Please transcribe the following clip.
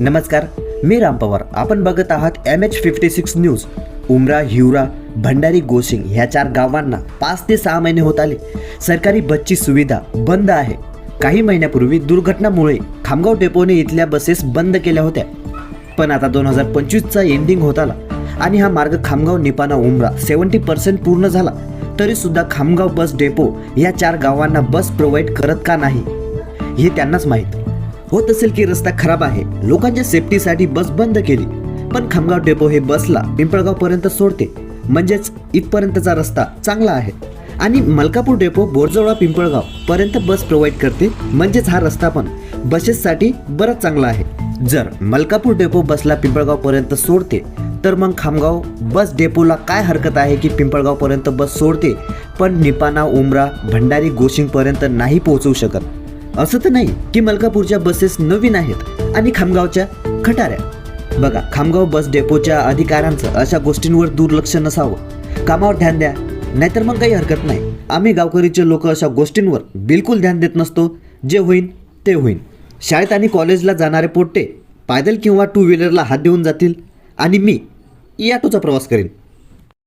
नमस्कार मी राम पवार. आपण बघत आहात M H fifty six news. Umra Hivra Bhandari Goshing ह्या चार गावांना पाच ते सहा महिने होत आले. सरकारी बसची सुविधा बंद आहे. काही महिन्यापूर्वी दुर्घटनामुळे खामगाव डेपोने इथल्या बसेस बंद केल्या होत्या. पण आता दोन हजार पंचवीसचा एंडिंग होत आला. आणि हा मार्ग खामगाव निपाणा उमरा सेवन्टी पर्सेंट पूर्ण झाला. तरी सुद्धा खामगाव बस डेपो या चार गावांना बस प्रोव्हाइड करत का नाही हे त्यांनाच माहीत. होत असेल की रस्ता खराब आहे लोकांच्या सेफ्टीसाठी बस बंद केली. पण खामगाव डेपो हे बसला पिंपळगाव पर्यंत सोडते. म्हणजेच इथपर्यंतचा रस्ता चांगला आहे. आणि मलकापूर डेपो बोरजवळा पिंपळगाव पर्यंत बस प्रोव्हाइड करते. म्हणजेच हा रस्ता पण बसेससाठी बराच चांगला आहे. जर मलकापूर डेपो बसला पिंपळगाव पर्यंत सोडते तर मग खामगाव बस डेपोला काय हरकत आहे की पिंपळगाव पर्यंत बस सोडते? पण निपाणा उमरा भंडारी गोशिंगपर्यंत नाही पोहोचवू शकत. असं तर नाही की मलकापूरच्या बसेस नवीन आहेत आणि खामगावच्या खटाऱ्या. बघा खामगाव बस डेपोच्या अधिकाऱ्यांचं अशा गोष्टींवर दुर्लक्ष नसावं. कामावर ध्यान द्या नाहीतर मग काही हरकत नाही. आम्ही गावकरीचे लोक अशा गोष्टींवर बिलकुल ध्यान देत नसतो. जे होईन ते होईन. शाळेत आणि कॉलेजला जाणारे पोट्टे पायदल किंवा टू व्हीलरला हात देऊन जातील आणि मी या ॲटोचा प्रवास करेन.